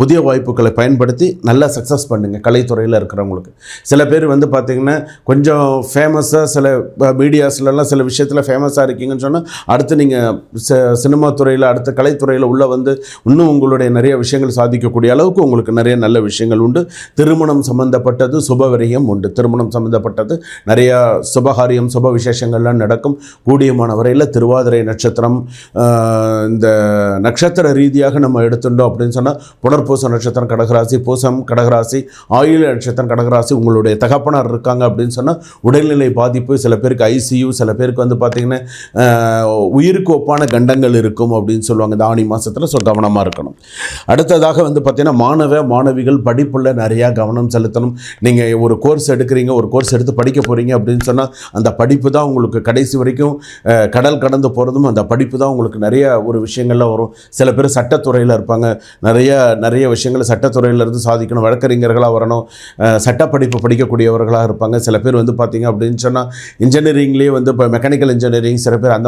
புதிய வாய்ப்புகளை பயன்படுத்தி நல்லா சக்ஸஸ் பண்ணுங்கள் கலைத்துறையில் இருக்கிறவங்களுக்கு. சில பேர் வந்து பார்த்திங்கன்னா கொஞ்சம் ஃபேமஸாக சில மீடியாஸ்லலாம் சில விஷயத்தில் ஃபேமஸாக இருக்கீங்கன்னு சொன்னால் அடுத்து நீங்கள் சினிமா துறையில் அடுத்த கலைத்துறையில் உள்ளே வந்து இன்னும் உங்களுடைய நிறைய விஷயங்கள் சாதிக்கக்கூடிய அளவுக்கு உங்களுக்கு நிறைய நல்ல விஷயங்கள் உண்டு. திருமணம் சம்மந்தப்பட்டது சுபவரியம் உண்டு. திருமணம் சம்மந்தப்பட்டது நிறையா சுபகாரியம் சுப விசேஷங்கள்லாம் நடக்கும். கூடியமான வரையில் திருவாதிரை நட்சத்திரம் இந்த நட்சத்திர ரீதியாக நம்ம எடுத்துட்டோம் அப்படின்னு சொன்னால் புனர்பூச நட்சத்திரம் கடகராசி பூசம் கடகராசி ஆயுள நட்சத்திரம் கடகராசி உங்களுடைய தகப்பனார் இருக்காங்க அப்படின்னு சொன்னால் உடல்நிலை பாதிப்பு சில பேருக்கு ஐசியூ சில பேருக்கு வந்து பார்த்திங்கன்னா உயிருக்கு ஒப்பான கண்டங்கள் இருக்கும் அப்படின்னு சொல்லுவாங்க. இந்த ஆணி மாதத்தில் ஸோ கவனமாக இருக்கணும். அடுத்ததாக வந்து பார்த்திங்கன்னா மாணவ மாணவிகள் படிப்பில் நிறையா கவனம் செலுத்தணும். நீங்கள் ஒரு கோர்ஸ் எடுக்கிறீங்க ஒரு கோர்ஸ் எடுத்து படிக்க போகிறீங்க அப்படின்னு சொன்னால் அந்த படிப்பு தான் உங்களுக்கு கடைசி வரைக்கும் கடல் கடந்து போகிறதும் அந்த படிப்பு தான் உங்களுக்கு நிறைய ஒரு விஷயங்கள்லாம் வரும். சில பேர் சட்டத்துறையில் இருப்பாங்க. நிறைய நிறைய விஷயங்கள் சட்டத்துறையில இருந்து சாதிக்கணும் வழக்கறிஞர்களாக வரணும் சட்டப்படிப்பு படிக்கக்கூடியவர்களாக இருப்பாங்க. சில பேர் வந்து பார்த்திங்க அப்படின்னு சொன்னால் இன்ஜினியரிங்லேயே வந்து இப்போ மெக்கானிக்கல் இன்ஜினியரிங் சில பேர் அந்த